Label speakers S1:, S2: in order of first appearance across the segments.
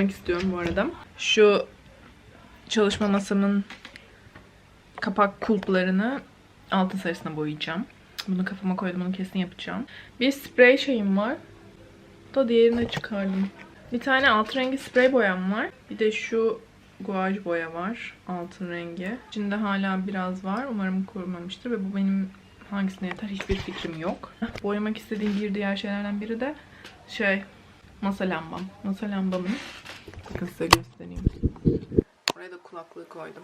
S1: boyamak istiyorum bu arada. Şu çalışma masamın kapak kulplarını altın sarısına boyayacağım. Bunu kafama koydum. Bunu kesin yapacağım. Bir sprey şeyim var. Da diğerini de çıkardım. Bir tane altın rengi sprey boyam var. Bir de şu guaj boya var. Altın rengi. İçinde hala biraz var. Umarım kurumamıştır. Ve bu benim hangisine yeter hiçbir fikrim yok. Boyamak istediğim bir diğer şeylerden biri de şey masa lambam. Masa lambamın bakın size göstereyim. Oraya da kulaklığı koydum.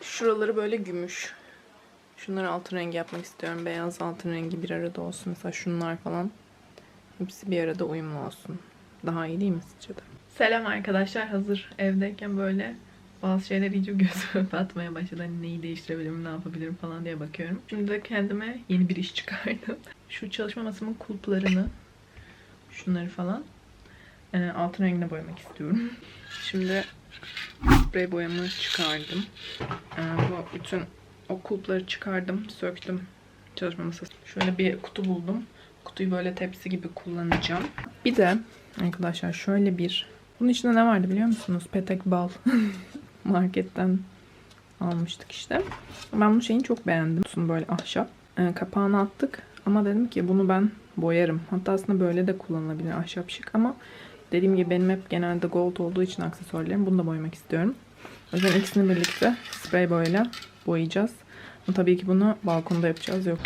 S1: Şuraları böyle gümüş. Şunları altın rengi yapmak istiyorum. Beyaz altın rengi bir arada olsun. Mesela şunlar falan. Hepsi bir arada uyumlu olsun. Daha iyi değil mi sizce de? Selam arkadaşlar. Hazır evdeyken böyle bazı şeyler iyice gözüme batmaya başladı. Hani neyi değiştirebilirim, ne yapabilirim falan diye bakıyorum. Şimdi de kendime yeni bir iş çıkardım. Şu çalışma masamın kulplarını, şunları falan e, altın rengine boyamak istiyorum. Şimdi sprey boyamı çıkardım. E, bu bütün o kulpları çıkardım, söktüm çalışma masası. Şöyle bir kutu buldum. Kutuyu böyle tepsi gibi kullanacağım. Bir de arkadaşlar şöyle bir bunun içinde ne vardı biliyor musunuz? Petek bal. Marketten almıştık işte. Ben bu şeyini çok beğendim. Kutusunu böyle ahşap. Ee, kapağını attık. Ama dedim ki bunu ben boyarım. Hatta aslında böyle de kullanılabilir ahşap şık ama dediğim gibi benim hep genelde gold olduğu için aksesuarlarım. Bunu da boyamak istiyorum. O yüzden ikisini birlikte sprey boyayla boyayacağız. Ama tabii ki bunu balkonda yapacağız. Yok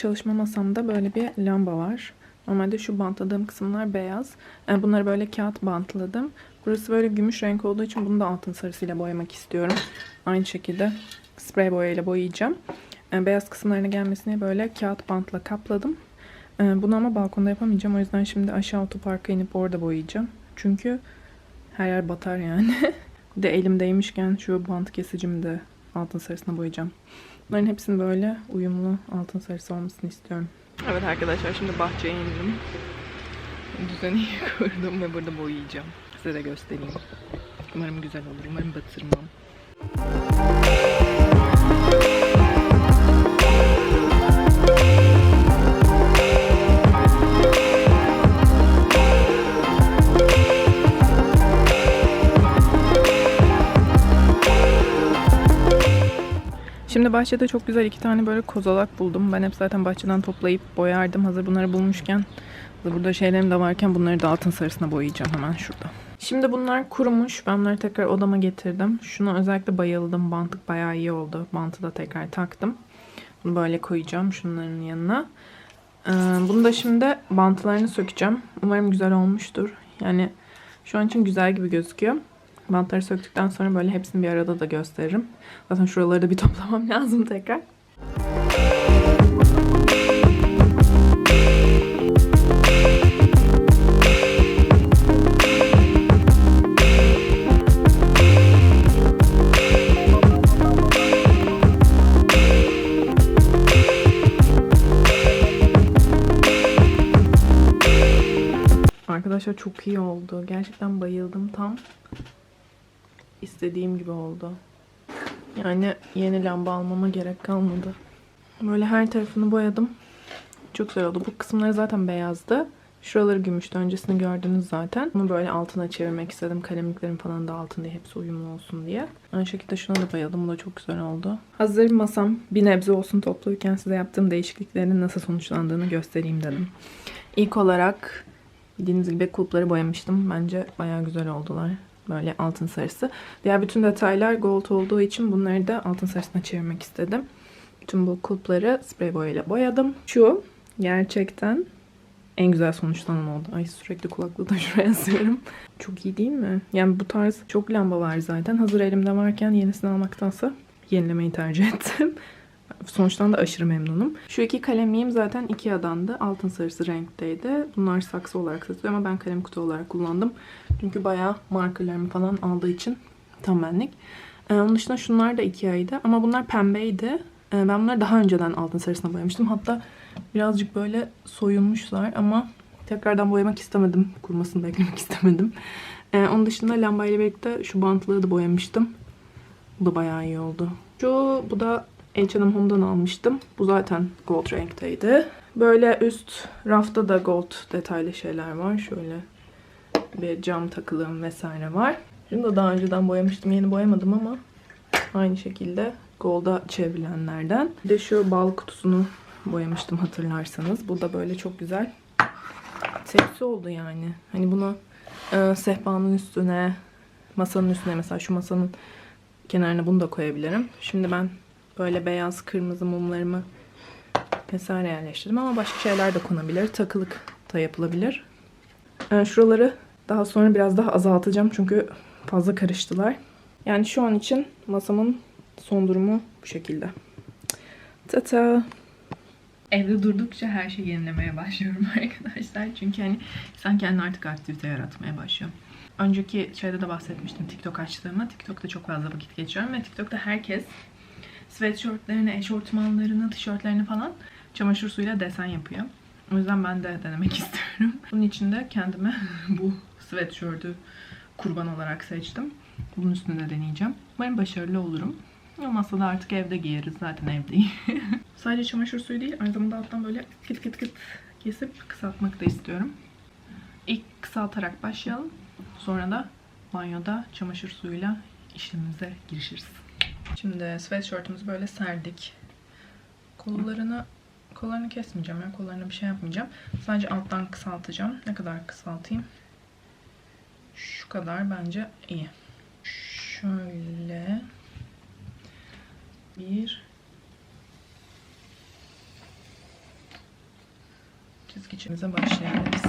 S1: çalışma masamda böyle bir lamba var. Normalde şu bantladığım kısımlar beyaz. Yani bunları böyle kağıt bantladım. Burası böyle gümüş renk olduğu için bunu da altın sarısıyla boyamak istiyorum. Aynı şekilde sprey boyayla boyayacağım. Yani beyaz kısımlarına gelmesini böyle kağıt bantla kapladım. Ee, Bunu ama balkonda yapamayacağım. O yüzden şimdi aşağı otoparka inip orada boyayacağım. Çünkü her yer batar yani. bir de elimdeymişken şu bant kesicimi de altın sarısına boyayacağım. Bunların hepsinin böyle uyumlu altın sarısı olmasını istiyorum. Evet arkadaşlar şimdi bahçeye indim. Düzeni kurdum ve burada boyayacağım. Size de göstereyim. Umarım güzel olur. Umarım batırmam. Şimdi bahçede çok güzel iki tane böyle kozalak buldum. Ben hep zaten bahçeden toplayıp boyardım. Hazır bunları bulmuşken, burada şeylerim de varken bunları da altın sarısına boyayacağım hemen şurada. Şimdi bunlar kurumuş. Ben bunları tekrar odama getirdim. Şuna özellikle bayıldım. Bantlık bayağı iyi oldu. Bantı da tekrar taktım. Bunu böyle koyacağım şunların yanına. Ee, bunu da şimdi bantlarını sökeceğim. Umarım güzel olmuştur. Yani şu an için güzel gibi gözüküyor. Bantları söktükten sonra böyle hepsini bir arada da gösteririm. Zaten şuraları da bir toplamam lazım tekrar. Arkadaşlar çok iyi oldu. Gerçekten bayıldım tam istediğim gibi oldu. Yani yeni lamba almama gerek kalmadı. Böyle her tarafını boyadım. Çok güzel oldu. Bu kısımları zaten beyazdı. Şuraları gümüştü. Öncesini gördünüz zaten. Bunu böyle altına çevirmek istedim. Kalemliklerim falan da altında hepsi uyumlu olsun diye. Aynı şekilde şuna da bayıldım. Bu da çok güzel oldu. Hazır masam bir nebze olsun toplarken size yaptığım değişikliklerin nasıl sonuçlandığını göstereyim dedim. İlk olarak bildiğiniz gibi kulpları boyamıştım. Bence bayağı güzel oldular. Böyle altın sarısı. Diğer bütün detaylar gold olduğu için bunları da altın sarısına çevirmek istedim. Bütün bu kulpları sprey boyayla boyadım. Şu gerçekten en güzel sonuçlanan oldu. Ay sürekli kulaklığı da şuraya asıyorum. Çok iyi değil mi? Yani bu tarz çok lamba var zaten. Hazır elimde varken yenisini almaktansa yenilemeyi tercih ettim. Sonuçtan da aşırı memnunum. Şu iki kalemliğim zaten Ikea'dan da altın sarısı renkteydi. Bunlar saksı olarak satıyor ama ben kalem kutu olarak kullandım. Çünkü bayağı markerlarımı falan aldığı için tam benlik. Ee, onun dışında şunlar da Ikea'ydı ama bunlar pembeydi. Ee, ben bunları daha önceden altın sarısına boyamıştım. Hatta birazcık böyle soyulmuşlar ama tekrardan boyamak istemedim. Kurumasını beklemek istemedim. Ee, onun dışında lambayla birlikte şu bantlığı da boyamıştım. Bu da bayağı iyi oldu. Şu bu da H&M Home'dan almıştım. Bu zaten gold renkteydi. Böyle üst rafta da gold detaylı şeyler var. Şöyle bir cam takılım vesaire var. Şunu da daha önceden boyamıştım. Yeni boyamadım ama aynı şekilde golda çevrilenlerden. Bir de şu bal kutusunu boyamıştım hatırlarsanız. Bu da böyle çok güzel seksi oldu yani. Hani bunu e, sehpanın üstüne, masanın üstüne mesela şu masanın kenarına bunu da koyabilirim. Şimdi ben böyle beyaz, kırmızı mumlarımı vesaire yerleştirdim ama başka şeyler de konabilir. Takılık da yapılabilir. E, şuraları daha sonra biraz daha azaltacağım çünkü fazla karıştılar. Yani şu an için masamın son durumu bu şekilde. Tata. Evde durdukça her şeyi yenilemeye başlıyorum arkadaşlar. Çünkü hani insan kendine artık aktivite yaratmaya başlıyor. Önceki şeyde de bahsetmiştim TikTok açtığımı. TikTok'ta çok fazla vakit geçiriyorum ve TikTok'ta herkes sweatshirtlerini, eşortmanlarını, tişörtlerini falan çamaşır suyuyla desen yapıyor. O yüzden ben de denemek istiyorum. Bunun için de kendime bu sweatshirt'ü kurban olarak seçtim. Bunun üstünde deneyeceğim. Umarım başarılı olurum. Olmazsa da artık evde giyeriz. Zaten evdeyim. Sadece çamaşır suyu değil, aynı zamanda alttan böyle kıt kıt kıt kesip kısaltmak da istiyorum. İlk kısaltarak başlayalım. Sonra da banyoda çamaşır suyuyla işlemimize girişiriz. Şimdi sweatshirt'ımızı böyle serdik. Kollarını kollarını kesmeyeceğim ya. Kollarına bir şey yapmayacağım. Sadece alttan kısaltacağım. Ne kadar kısaltayım? Şu kadar bence iyi. Şöyle bir çizgi çizimize başlayabiliriz.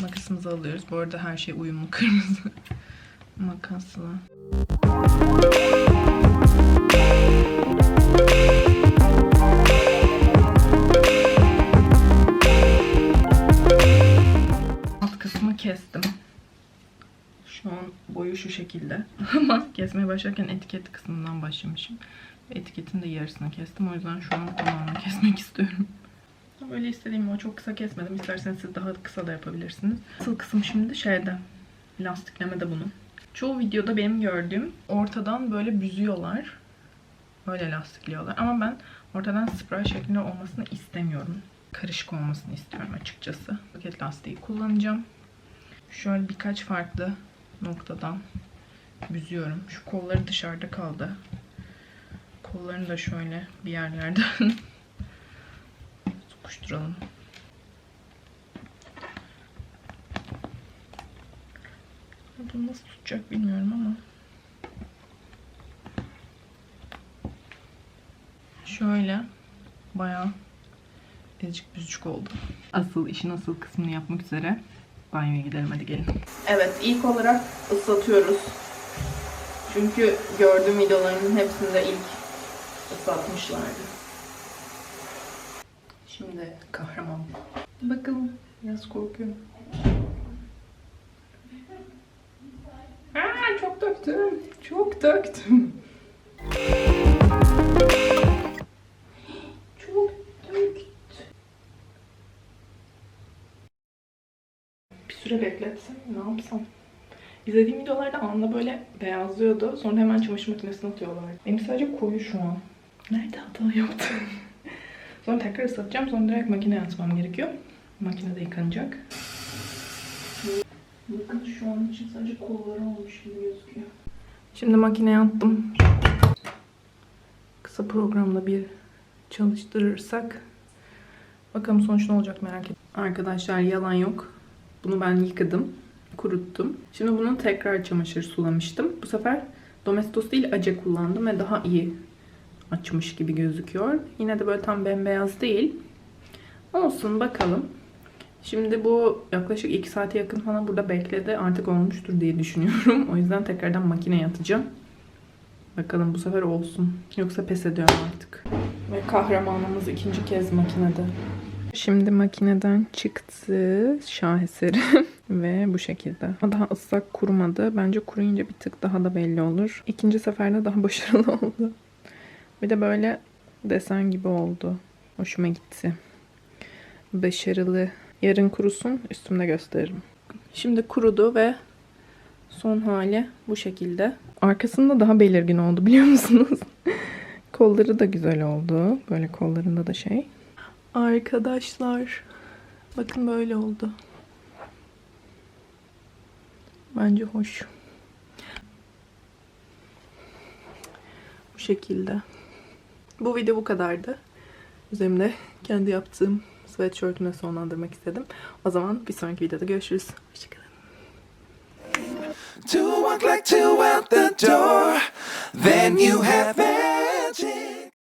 S1: Makasımızı alıyoruz. Bu arada her şey uyumlu kırmızı makasla. Kestim. Şu an boyu şu şekilde. Ama kesmeye başlarken etiket kısmından başlamışım. Etiketin de yarısını kestim. O yüzden şu an tamamını kesmek istiyorum. Böyle istediğim o çok kısa kesmedim. İsterseniz siz daha kısa da yapabilirsiniz. Asıl kısım şimdi şeyde. Lastiklemede bunun. Çoğu videoda benim gördüğüm ortadan böyle büzüyorlar. Böyle lastikliyorlar. Ama ben ortadan spray şeklinde olmasını istemiyorum. Karışık olmasını istiyorum açıkçası. Paket lastiği kullanacağım. Şöyle birkaç farklı noktadan büzüyorum. Şu kolları dışarıda kaldı. Kollarını da şöyle bir yerlerden sokuşturalım. Bunu nasıl tutacak bilmiyorum ama. Şöyle bayağı ezicik büzücük oldu. Asıl işin asıl kısmını yapmak üzere banyoya gidelim hadi gelin. Evet ilk olarak ıslatıyoruz. Çünkü gördüğüm videolarımın hepsinde ilk ıslatmışlardı. Şimdi kahraman. Bakalım biraz korkuyorum. Aa, çok döktüm. Çok döktüm. Bekletsem ne yapsam? İzlediğim videolarda anda böyle beyazlıyordu. Sonra hemen çamaşır makinesine atıyorlar. Benim sadece koyu şu an. Nerede hata yaptım? sonra tekrar ıslatacağım. Sonra direkt makineye atmam gerekiyor. Makinede yıkanacak. Bakın şu an için sadece kolları olmuş gibi gözüküyor. Şimdi makineye attım. Kısa programda bir çalıştırırsak bakalım sonuç ne olacak merak ettim. Arkadaşlar yalan yok. Bunu ben yıkadım, kuruttum. Şimdi bunu tekrar çamaşır sulamıştım. Bu sefer Domestos değil Ace kullandım ve daha iyi açmış gibi gözüküyor. Yine de böyle tam bembeyaz değil. Olsun bakalım. Şimdi bu yaklaşık 2 saate yakın falan burada bekledi. Artık olmuştur diye düşünüyorum. O yüzden tekrardan makineye atacağım. Bakalım bu sefer olsun. Yoksa pes ediyorum artık. Ve kahramanımız ikinci kez makinede. Şimdi makineden çıktı şaheseri ve bu şekilde. Ama Daha ıslak kurumadı. Bence kuruyunca bir tık daha da belli olur. İkinci seferde daha başarılı oldu. Bir de böyle desen gibi oldu. Hoşuma gitti. Başarılı. Yarın kurusun, üstümde gösteririm. Şimdi kurudu ve son hali bu şekilde. Arkasında daha belirgin oldu biliyor musunuz? Kolları da güzel oldu. Böyle kollarında da şey. Arkadaşlar bakın böyle oldu. Bence hoş. Bu şekilde. Bu video bu kadardı. Üzerimde kendi yaptığım sweatshirt'ümle sonlandırmak istedim. O zaman bir sonraki videoda görüşürüz. Hoşçakalın.
S2: To walk like two out the door. Then you have